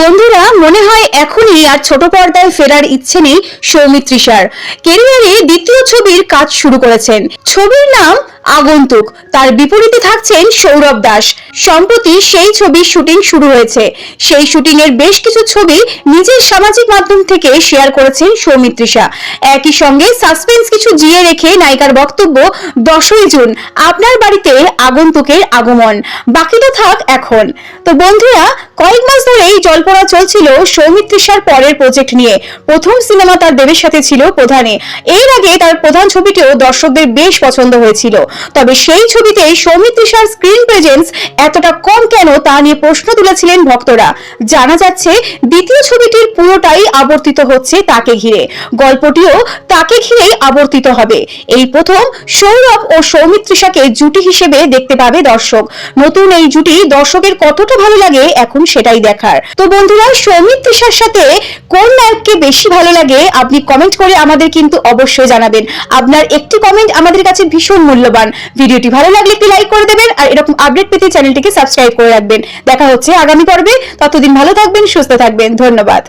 বন্ধুরা, মনে হয় এখনই আর ছোট পর্দায় ফেরার ইচ্ছে নেই সৌমিত্রিষার কেরিয়ারে দ্বিতীয় ছবির কাজ শুরু করেছেন। ছবির নাম আগন্তুক। তার বিপরীতে থাকছেন সৌরভ দাস। সম্প্রতি সেই ছবির শুটিং শুরু হয়েছে। সেই শুটিং এর বেশ কিছু ছবি নিজের সামাজিক মাধ্যম থেকে শেয়ার করেছেন সৌমিত্রিষা একই সঙ্গে সাসপেন্স কিছু জিয়ে রেখে নায়িকার বক্তব্য দশই জুন, আপনার বাড়িতে আগন্তুকের আগমন। বাকিটা থাক এখন। তো বন্ধুরা, কয়েক মাস ধরেই জল্পনা চলছিল সৌমিত্রিষার পরের প্রজেক্ট নিয়ে। প্রথম সিনেমা তার দেবের সাথে ছিল প্রধানে। এর আগে তার প্রধান ছবিটিও দর্শকদের বেশ পছন্দ হয়েছিল। তবে সেই ছবিতে সৌমিত্রিষার স্ক্রিন প্রেজেন্স এতটা কম কেন তা নিয়ে প্রশ্ন তুলেছিলেন ভক্তরা। জানা যাচ্ছে, দ্বিতীয় ছবিটির পুরোটাই আবর্তিত হচ্ছে তাকে ঘিরে। গল্পটিও তাকে ঘিরেই আবর্তিত হবে। এই প্রথম সৌরভ ও সৌমিত্রিষাকে জুটি হিসেবে দেখতে পাবে দর্শক। নতুন এই জুটি দর্শকের কতটা ভালো লাগে এখন সেটাই দেখার। তো বন্ধুরা সৌমিত্রিষার সাথে কোন নায়ককে বেশি ভালো লাগে, আপনি কমেন্ট করে আমাদের কিন্তু অবশ্যই জানাবেন। আপনার একটি কমেন্ট আমাদের কাছে ভীষণ মূল্যবান। ভিডিওটি ভালো লাগলে একটি লাইক করে দেবেন আর এরকম আপডেট পেতে চ্যানেলটিকে সাবস্ক্রাইব করে রাখবেন। দেখা হচ্ছে আগামী পর্বে। ততদিন ভালো থাকবেন, সুস্থ থাকবেন। ধন্যবাদ।